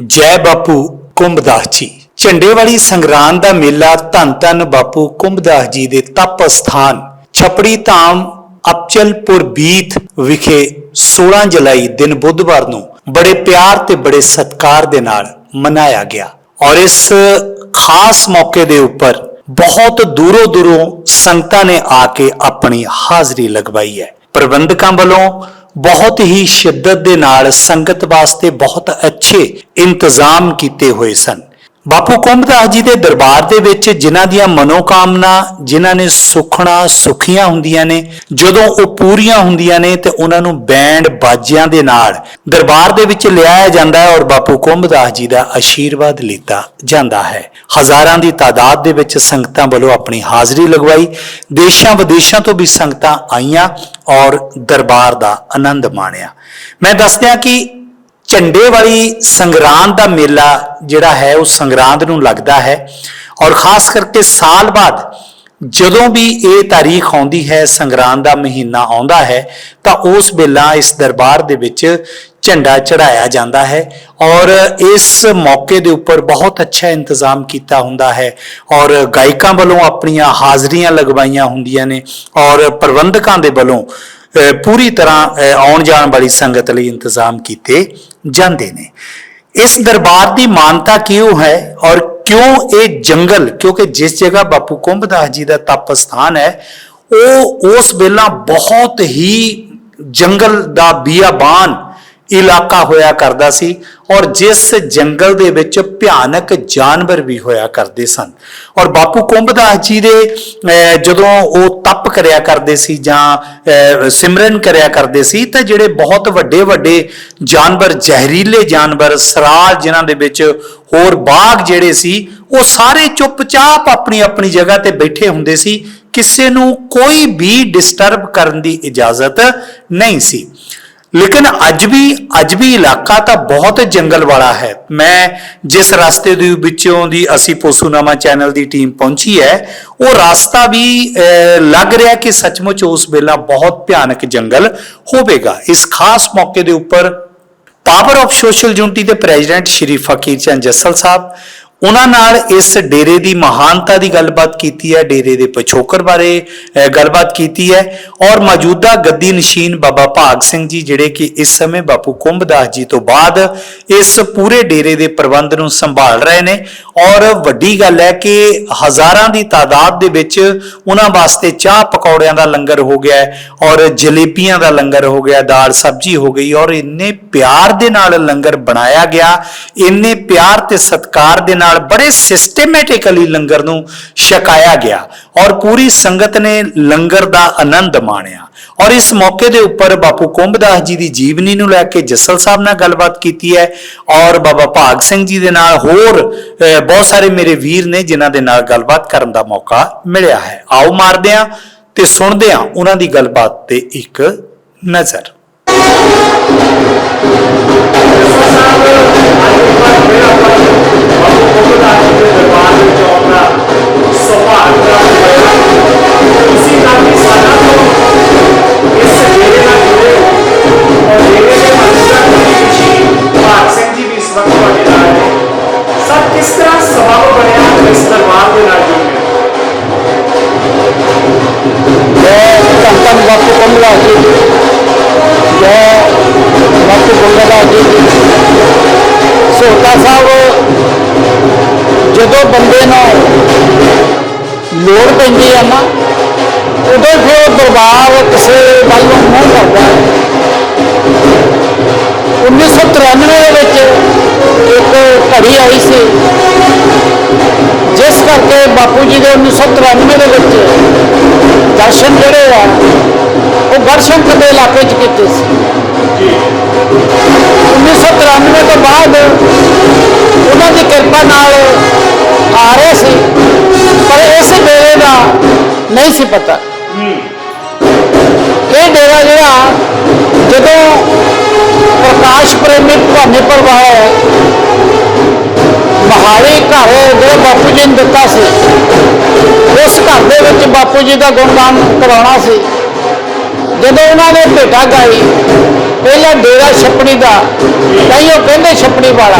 ਜੈ ਬਾਪੂ ਕੁੰਭਦਾਸ ਜੀ। ਝੰਡੇ ਵਾਲੀ ਸੰਗਰਾਂਦ ਦਾ ਮੇਲਾ ਧੰਨ ਧੰਨ ਬਾਪੂ ਕੁੰਭਦਾਸ ਜੀ ਦੇ ਤਪ ਸਥਾਨ, ਛਪੜੀ ਧਾਮ ਅਪਚਲਪੁਰ ਬੀਥ ਵਿਖੇ 16 ਜੁਲਾਈ ਦਿਨ ਬੁੱਧਵਾਰ ਨੂੰ ਬੜੇ ਪਿਆਰ ਤੇ ਬੜੇ ਸਤਿਕਾਰ ਦੇ ਨਾਲ ਮਨਾਇਆ ਗਿਆ ਔਰ ਇਸ ਖਾਸ ਮੌਕੇ ਦੇ ਉੱਪਰ ਬਹੁਤ ਦੂਰੋਂ ਦੂਰੋਂ ਸੰਗਤਾਂ ਨੇ ਆ ਕੇ ਆਪਣੀ ਹਾਜ਼ਰੀ ਲਗਵਾਈ ਹੈ। ਪ੍ਰਬੰਧਕਾਂ ਵੱਲੋਂ ਬਹੁਤ ਹੀ ਸ਼ਿੱਦਤ ਦੇ ਨਾਲ ਸੰਗਤ ਵਾਸਤੇ ਬਹੁਤ ਅੱਛੇ ਇੰਤਜ਼ਾਮ ਕੀਤੇ ਹੋਏ ਸਨ। ਬਾਪੂ ਕੁੰਭਦਾਸ ਜੀ ਦੇ ਦਰਬਾਰ ਦੇ ਵਿੱਚ ਜਿਨ੍ਹਾਂ ਦੀਆਂ ਮਨੋਕਾਮਨਾ, ਜਿਨ੍ਹਾਂ ਨੇ ਸੁਖਣਾ, ਸੁਖੀਆਂ ਹੁੰਦੀਆਂ ਨੇ, ਜਦੋਂ ਉਹ ਪੂਰੀਆਂ ਹੁੰਦੀਆਂ ਨੇ ਤੇ ਉਹਨਾਂ ਨੂੰ ਬੈਂਡ ਬਾਜਿਆਂ ਦੇ ਨਾਲ ਦਰਬਾਰ ਦੇ ਵਿੱਚ ਲਿਆਇਆ ਜਾਂਦਾ ਹੈ ਔਰ ਬਾਪੂ ਕੁੰਭਦਾਸ ਜੀ ਦਾ ਆਸ਼ੀਰਵਾਦ ਲਿੱਤਾ ਜਾਂਦਾ ਹੈ। ਹਜ਼ਾਰਾਂ ਦੀ ਤਾਦਾਦ ਦੇ ਵਿੱਚ ਸੰਗਤਾਂ ਵੱਲੋਂ ਆਪਣੀ ਹਾਜ਼ਰੀ ਲਗਵਾਈ। ਦੇਸ਼ਾਂ ਵਿਦੇਸ਼ਾਂ ਤੋਂ ਵੀ ਸੰਗਤਾਂ ਆਈਆਂ ਔਰ ਦਰਬਾਰ ਦਾ ਆਨੰਦ ਮਾਣਿਆ। ਮੈਂ ਦੱਸਦਿਆਂ ਕਿ ਝੰਡੇ ਵਾਲੀ ਸੰਗਰਾਂਦ ਦਾ ਮੇਲਾ ਜਿਹੜਾ ਹੈ, ਉਹ ਸੰਗਰਾਂਦ ਨੂੰ ਲੱਗਦਾ ਹੈ। ਔਰ ਖਾਸ ਕਰਕੇ ਸਾਲ ਬਾਅਦ ਜਦੋਂ ਵੀ ਇਹ ਤਾਰੀਖ ਆਉਂਦੀ ਹੈ, ਸੰਗਰਾਂਦ ਦਾ ਮਹੀਨਾ ਆਉਂਦਾ ਹੈ, ਤਾਂ ਉਸ ਵੇਲਾ ਇਸ ਦਰਬਾਰ ਦੇ ਵਿੱਚ ਝੰਡਾ ਚੜਾਇਆ ਜਾਂਦਾ ਹੈ। ਔਰ ਇਸ ਮੌਕੇ ਦੇ ਉੱਪਰ ਬਹੁਤ ਅੱਛਾ ਇੰਤਜ਼ਾਮ ਕੀਤਾ ਹੁੰਦਾ ਹੈ। ਔਰ ਗਾਇਕਾਂ ਵੱਲੋਂ ਆਪਣੀਆਂ ਹਾਜ਼ਰੀਆਂ ਲਗਵਾਈਆਂ ਹੁੰਦੀਆਂ ਨੇ। ਔਰ ਪ੍ਰਬੰਧਕਾਂ ਦੇ ਵੱਲੋਂ ਪੂਰੀ ਤਰ੍ਹਾਂ ਆਉਣ ਜਾਣ ਵਾਲੀ ਸੰਗਤ ਲਈ ਇੰਤਜ਼ਾਮ ਕੀਤੇ ਜਾਂਦੇ ਨੇ। ਇਸ ਦਰਬਾਰ ਦੀ ਮਾਨਤਾ ਕਿਉਂ ਹੈ ਔਰ ਕਿਉਂ ਇਹ ਜੰਗਲ, ਕਿਉਂਕਿ ਜਿਸ ਜਗ੍ਹਾ ਬਾਪੂ ਕੁੰਭਦਾਸ ਜੀ ਦਾ ਤਪ ਸਥਾਨ ਹੈ, ਉਹ ਉਸ ਵੇਲਾ ਬਹੁਤ ਹੀ ਜੰਗਲ ਦਾ ਬੀਆਬਾਨ ਇਲਾਕਾ ਹੋਇਆ ਕਰਦਾ ਸੀ ਔਰ ਜਿਸ ਜੰਗਲ ਦੇ ਵਿੱਚ ਭਿਆਨਕ ਜਾਨਵਰ ਵੀ ਹੋਇਆ ਕਰਦੇ ਸਨ। ਔਰ ਬਾਪੂ ਕੁੰਭਦਾਸ ਜੀ ਦੇ ਜਦੋਂ ਉਹ ਤਪ ਕਰਿਆ ਕਰਦੇ ਸੀ ਜਾਂ ਸਿਮਰਨ ਕਰਿਆ ਕਰਦੇ ਸੀ ਤਾਂ ਜਿਹੜੇ ਬਹੁਤ ਵੱਡੇ ਵੱਡੇ ਜਾਨਵਰ, ਜ਼ਹਿਰੀਲੇ ਜਾਨਵਰ ਸਰਾਜ ਜਿਨ੍ਹਾਂ ਦੇ ਵਿੱਚ ਹੋਰ ਬਾਗ ਜਿਹੜੇ ਸੀ, ਉਹ ਸਾਰੇ ਚੁੱਪਚਾਪ ਆਪਣੀ ਆਪਣੀ ਜਗ੍ਹਾ ਤੇ ਬੈਠੇ ਹੁੰਦੇ ਸੀ। ਕਿਸੇ ਨੂੰ ਕੋਈ ਵੀ ਡਿਸਟਰਬ ਕਰਨ ਦੀ ਇਜਾਜ਼ਤ ਨਹੀਂ ਸੀ। ਲੇਕਿਨ ਅੱਜ ਵੀ ਅੱਜ ਵੀ ਇਲਾਕਾ ਤਾਂ ਬਹੁਤ ਜੰਗਲ ਵਾਲਾ ਹੈ। ਮੈਂ ਜਿਸ ਰਸਤੇ ਦੇ ਵਿੱਚੋਂ ਦੀ ਅਸੀਂ ਪੋਸੂਨਾਮਾ ਚੈਨਲ ਦੀ ਟੀਮ ਪਹੁੰਚੀ ਹੈ, ਉਹ ਰਸਤਾ ਵੀ ਲੱਗ ਰਿਹਾ ਕਿ ਸੱਚਮੁੱਚ ਉਸ ਵੇਲਾ ਬਹੁਤ ਭਿਆਨਕ ਜੰਗਲ ਹੋਵੇਗਾ। ਇਸ ਖਾਸ ਮੌਕੇ ਦੇ ਉੱਪਰ ਪਾਵਰ ਆਫ ਸੋਸ਼ਲ ਯੂਨਿਟੀ ਦੇ ਪ੍ਰੈਜ਼ੀਡੈਂਟ ਸ਼੍ਰੀ ਫਕੀਰ ਚੰਦ ਜੱਸਲ ਸਾਹਿਬ ਉਹਨਾਂ ਨਾਲ ਇਸ ਡੇਰੇ ਦੀ ਮਹਾਨਤਾ ਦੀ ਗੱਲਬਾਤ ਕੀਤੀ ਹੈ, ਡੇਰੇ ਦੇ ਪਿਛੋਕੜ ਬਾਰੇ ਗੱਲਬਾਤ ਕੀਤੀ ਹੈ ਔਰ ਮੌਜੂਦਾ ਗੱਦੀ ਨਸ਼ੀਨ ਬਾਬਾ ਭਾਗ ਸਿੰਘ ਜੀ, ਜਿਹੜੇ ਕਿ ਇਸ ਸਮੇਂ ਬਾਪੂ ਕੁੰਭਦਾਸ ਜੀ ਤੋਂ ਬਾਅਦ ਇਸ ਪੂਰੇ ਡੇਰੇ ਦੇ ਪ੍ਰਬੰਧ ਨੂੰ ਸੰਭਾਲ ਰਹੇ ਨੇ ਔਰ ਵੱਡੀ ਗੱਲ ਹੈ ਕਿ ਹਜ਼ਾਰਾਂ ਦੀ ਤਾਦਾਦ ਦੇ ਵਿੱਚ ਉਹਨਾਂ ਵਾਸਤੇ ਚਾਹ ਪਕੌੜਿਆਂ ਦਾ ਲੰਗਰ ਹੋ ਗਿਆ ਔਰ ਜਲੇਬੀਆਂ ਦਾ ਲੰਗਰ ਹੋ ਗਿਆ, ਦਾਲ ਸਬਜ਼ੀ ਹੋ ਗਈ ਔਰ ਇੰਨੇ ਪਿਆਰ ਦੇ ਨਾਲ ਲੰਗਰ ਬਣਾਇਆ ਗਿਆ, ਇੰਨੇ ਪਿਆਰ ਤੇ ਸਤਿਕਾਰ ਦੇ ਨਾਲ ਬੜੇ ਸਿਸਟੇਮੈਟਿਕਲੀ ਲੰਗਰ ਨੂੰ ਛਕਾਇਆ ਗਿਆ ਔਰ ਪੂਰੀ ਸੰਗਤ ਨੇ ਲੰਗਰ ਦਾ ਆਨੰਦ ਮਾਣਿਆ। ਔਰ ਇਸ ਮੌਕੇ ਦੇ ਉੱਪਰ ਬਾਪੂ ਕੁੰਭਦਾਸ ਜੀ ਦੀ ਜੀਵਨੀ ਨੂੰ ਲੈ ਕੇ ਜੱਸਲ ਸਾਹਿਬ ਨਾਲ ਗੱਲਬਾਤ ਕੀਤੀ ਹੈ ਔਰ ਬਾਬਾ ਭਾਗ ਸਿੰਘ ਜੀ ਦੇ ਨਾਲ ਹੋਰ ਅਹ, ਬਹੁਤ ਸਾਰੇ ਮੇਰੇ ਵੀਰ ਨੇ ਜਿਨ੍ਹਾਂ ਦੇ ਨਾਲ ਗੱਲਬਾਤ ਕਰਨ ਦਾ ਮੌਕਾ ਮਿਲਿਆ ਹੈ। ਆਓ ਮਾਰਦੇ ਹਾਂ ਤੇ ਸੁਣਦੇ ਹਾਂ ਉਹਨਾਂ ਦੀ ਗੱਲਬਾਤ ਤੇ ਇੱਕ ਨਜ਼ਰ। ਕਿਸ ਕਰਕੇ ਬਾਪੂ ਜੀ ਦੇ 1993 ਦੇ ਵਿੱਚ ਦਰਸ਼ਨ ਜਿਹੜੇ ਆ ਉਹ ਗੜਸ਼ੰਕਰ ਦੇ ਇਲਾਕੇ 'ਚ ਕੀਤੇ ਸੀ 1993 ਤੋਂ ਬਾਅਦ ਉਹਨਾਂ ਦੀ ਕਿਰਪਾ ਨਾਲ ਆ ਰਹੇ ਸੀ ਪਰ ਇਸ ਡੇਰੇ ਦਾ ਨਹੀਂ ਸੀ ਪਤਾ ਇਹ ਡੇਰਾ ਜਿਹੜਾ ਜਦੋਂ ਪ੍ਰਕਾਸ਼ ਪ੍ਰੇਮੀ ਭਾਨੇ ਘਰ ਜਿਹੜਾ ਬਾਪੂ ਜੀ ਨੇ ਦਿੱਤਾ ਸੀ, ਉਸ ਘਰ ਦੇ ਵਿੱਚ ਬਾਪੂ ਜੀ ਦਾ ਗੁਣਗਾਨ ਕਰਾਉਣਾ ਸੀ। ਜਦੋਂ ਉਹਨਾਂ ਨੇ ਭੇਟਾ ਗਾਈ, ਪਹਿਲਾਂ ਡੇਰਾ ਛਪੜੀ ਦਾ ਕਈ ਉਹ ਕਹਿੰਦੇ ਛਪੜੀ ਵਾਲਾ।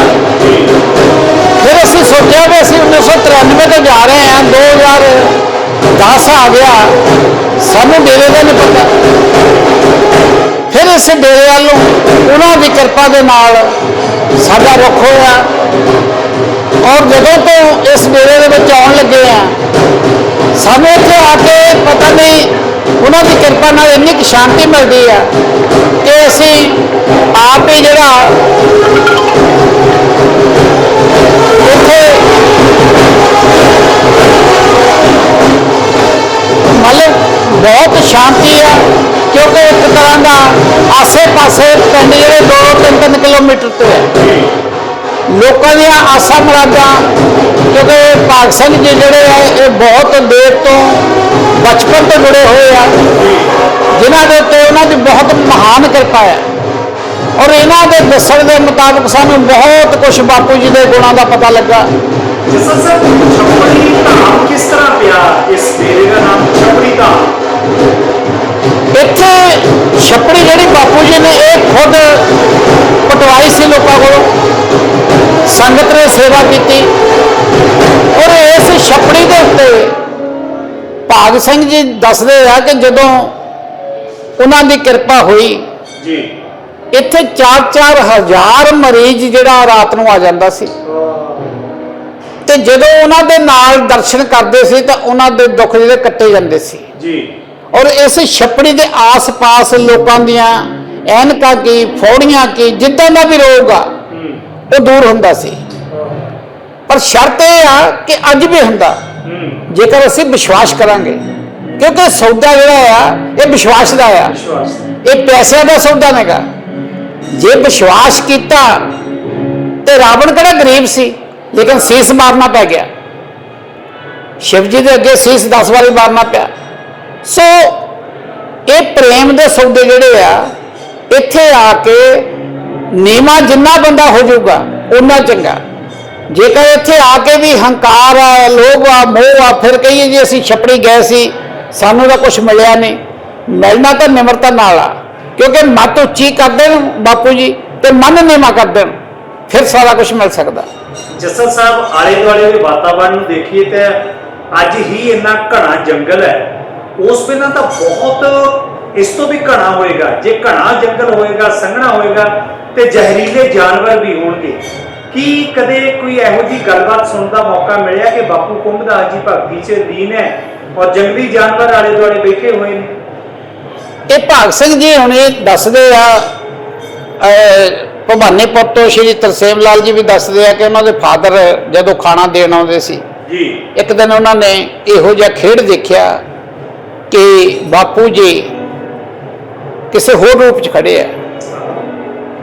ਫਿਰ ਅਸੀਂ ਸੋਚਿਆ ਵੀ ਅਸੀਂ 1993 ਤੋਂ ਜਾ ਰਹੇ ਹਾਂ 2010 ਆ ਗਿਆ, ਸਾਨੂੰ ਡੇਰੇ ਦਾ ਨਹੀਂ ਪਤਾ। ਫਿਰ ਇਸ ਡੇਰੇ ਵੱਲ ਉਹਨਾਂ ਦੀ ਕਿਰਪਾ ਦੇ ਨਾਲ ਸਾਡਾ ਰੁੱਖ ਹੋਇਆ। ਔਰ ਜਦੋਂ ਤੋਂ ਇਸ ਡੇਰੇ ਦੇ ਵਿੱਚ ਆਉਣ ਲੱਗੇ ਆ, ਸਾਨੂੰ ਇੱਥੇ ਆ ਕੇ ਪਤਾ ਨਹੀਂ, ਉਹਨਾਂ ਦੀ ਕਿਰਪਾ ਨਾਲ ਇੰਨੀ ਕੁ ਸ਼ਾਂਤੀ ਮਿਲਦੀ ਆ ਕਿ ਅਸੀਂ ਆਪ ਹੀ ਜਿਹੜਾ ਇੱਥੇ ਮਤਲਬ ਬਹੁਤ ਸ਼ਾਂਤੀ ਆ, ਕਿਉਂਕਿ ਇੱਕ ਤਰ੍ਹਾਂ ਦਾ ਆਸੇ-ਪਾਸੇ ਪਿੰਡ ਜਿਹੜੇ 2-3 ਕਿਲੋਮੀਟਰ ਤੇ ਹੈ ਲੋਕਾਂ ਦੀਆਂ ਆਸਾਂ ਮੁਰਾਦਾਂ ਕਿਉਂਕਿ ਭਾਗ ਸਿੰਘ ਜੀ ਜਿਹੜੇ ਆ ਇਹ ਬਹੁਤ ਦੇਰ ਤੋਂ ਬਚਪਨ ਤੋਂ ਜੁੜੇ ਹੋਏ ਆ ਜਿਨ੍ਹਾਂ ਦੇ ਉੱਤੇ ਉਹਨਾਂ ਦੀ ਬਹੁਤ ਮਹਾਨ ਕਿਰਪਾ ਹੈ। ਔਰ ਇਹਨਾਂ ਦੇ ਦੱਸਣ ਦੇ ਮੁਤਾਬਕ ਸਾਨੂੰ ਬਹੁਤ ਕੁਝ ਬਾਪੂ ਜੀ ਦੇ ਗੁਣਾਂ ਦਾ ਪਤਾ ਲੱਗਾ। ਜਸਨ ਸਾਹਿਬ ਛਪੜੀ ਧਾਮ ਕਿਸ ਤਰ੍ਹਾਂ ਪਿਆ? ਇਸ ਡੇਰੇ ਦਾ ਨਾਮ ਛਪੜੀ ਧਾਮ। ਇੱਥੇ ਛੱਪੜੀ ਜਿਹੜੀ ਬਾਪੂ ਜੀ ਨੇ ਇਹ ਖੁਦ ਪਟਵਾਈ ਸੀ ਲੋਕਾਂ ਕੋਲੋਂ। ਸੰਗਤ ਨੇ ਸੇਵਾ ਕੀਤੀ। ਔਰ ਇਸ ਛੱਪੜੀ ਦੇ ਉੱਤੇ ਭਾਗ ਸਿੰਘ ਜੀ ਦੱਸਦੇ ਆ ਕਿ ਜਦੋਂ ਉਹਨਾਂ ਦੀ ਕਿਰਪਾ ਹੋਈ ਜੀ। ਇੱਥੇ 4-4 ਹਜ਼ਾਰ ਮਰੀਜ਼ ਜਿਹੜਾ ਰਾਤ ਨੂੰ ਆ ਜਾਂਦਾ ਸੀ। ਤੇ ਜਦੋਂ ਉਹਨਾਂ ਦੇ ਨਾਲ ਦਰਸ਼ਨ ਕਰਦੇ ਸੀ ਤਾਂ ਉਹਨਾਂ ਦੇ ਦੁੱਖ ਜਿਹੜੇ ਕੱਟੇ ਜਾਂਦੇ ਸੀ। ਜੀ। ਔਰ ਇਸ ਛੱਪੜੀ ਦੇ ਆਸ-ਪਾਸ ਲੋਕਾਂ ਦੀਆਂ ਐਨਕਾਂ ਕੀ ਫੋੜੀਆਂ ਕੀ ਜਿੱਦਾਂ ਦਾ ਵੀ ਰੋਗ ਆ ਉਹ ਦੂਰ ਹੁੰਦਾ ਸੀ। ਪਰ ਸ਼ਰਤ ਇਹ ਆ ਕਿ ਅੱਜ ਵੀ ਹੁੰਦਾ। ਜੇਕਰ ਅਸੀਂ ਵਿਸ਼ਵਾਸ ਕਰਾਂਗੇ, ਕਿਉਂਕਿ ਸੌਦਾ ਜਿਹੜਾ ਆ, ਇਹ ਵਿਸ਼ਵਾਸ ਦਾ ਆ। ਇਹ ਪੈਸਿਆਂ ਦਾ ਸੌਦਾ ਨਹੀਂਗਾ ਜੇ ਵਿਸ਼ਵਾਸ ਕੀਤਾ, ਤੇ ਰਾਵਣ ਕਿਹੜਾ ਗਰੀਬ ਸੀ, ਲੇਕਿਨ ਸੀਸ ਮਾਰਨਾ ਪੈ ਗਿਆ। ਸ਼ਿਵ ਜੀ ਦੇ ਅੱਗੇ ਸੀਸ 10 ਵਾਰੀ ਮਾਰਨਾ ਪਿਆ। ਸੋ ਇਹ ਪ੍ਰੇਮ ਦੇ ਸੌਦੇ ਜਿਹੜੇ ਆ, ਇੱਥੇ ਆ ਕੇ ਨੀਮਾ ਜਿੰਨਾ ਬੰਦਾ ਹੋ ਜਾਊਗਾ ਉਨਾ ਚੰਗਾ। ਜੇਕਰ ਇੱਥੇ ਆ ਕੇ ਵੀ ਹੰਕਾਰ ਆ, ਲੋਭ ਆ, ਮੋਹ ਆ, ਫਿਰ ਕਹੀਏ ਜੀ ਅਸੀਂ ਛਪੜੀ ਗਏ ਸੀ, ਸਾਨੂੰ ਤਾਂ ਕੁਝ ਮਿਲਿਆ ਨਹੀਂ। ਮਿਲਣਾ ਤਾਂ ਨਿਮਰਤਾ ਨਾਲ ਆ, ਕਿਉਂਕਿ ਮਤ ਉੱਚੀ ਕਰ ਦੇਣ ਬਾਪੂ ਜੀ ਤੇ ਮਨ ਨੀਮਾ ਕਰ ਦੇਣ, ਫਿਰ ਸਾਰਾ ਕੁਝ ਮਿਲ ਸਕਦਾ। ਜਸਨ ਸਾਹਿਬ, ਆਲੇ ਦੁਆਲੇ ਦੇ ਵਾਤਾਵਰਣ ਨੂੰ ਦੇਖੀਏ ਤੇ ਅੱਜ ਹੀ ਇੰਨਾ ਘਣਾ ਜੰਗਲ ਹੈ। ਉਸ ਵੇਲੇ ਤਾਂ ਬਹੁਤ, ਇਸ ਤੋਂ ਵੀ ਘਣਾ ਹੋਏਗਾ। ਜੇ ਘਣਾ ਜੰਗਲ ਹੋਏਗਾ, ਸੰਘਣਾ ਹੋਏਗਾ ਤੇ ਜ਼ਹਿਰੀਲੇ ਜਾਨਵਰ ਵੀ ਹੋਣਗੇ। ਕੀ ਕਦੇ ਕੋਈ ਇਹੋ ਜੀ ਗੱਲਬਾਤ ਸੁਣਨ ਦਾ ਮੌਕਾ ਮਿਲਿਆ ਕਿ ਬਾਪੂ ਕੁੰਭਦਾਸ ਜੀ ਭਗਤੀ 'ਚ ਲੀਨ ਹੈ ਔਰ ਜੰਗਲੀ ਜਾਨਵਰ ਆਲੇ ਦੁਆਲੇ ਬੈਠੇ ਹੋਏ ਨੇ? ਇਹ ਭਾਗ ਸਿੰਘ ਜੀ ਹੁਣੇ ਦੱਸਦੇ ਆ ਭਵਾਨੀਪੁਰ ਤੋਂ ਸ਼੍ਰੀ ਤਰਸੇਮ ਲਾਲ ਜੀ ਵੀ ਦੱਸਦੇ ਆ ਕਿ ਉਹਨਾਂ ਦੇ ਫਾਦਰ ਜਦੋਂ ਖਾਣਾ ਦੇਣ ਆਉਂਦੇ ਸੀ। ਜੀ। ਇੱਕ ਦਿਨ ਉਹਨਾਂ ਨੇ ਇਹੋ ਜਿਹਾ ਖੇਡ ਦੇਖਿਆ ਕਿ ਬਾਪੂ ਜੀ ਕਿਸੇ ਹੋਰ ਰੂਪ 'ਚ ਖੜੇ ਆ।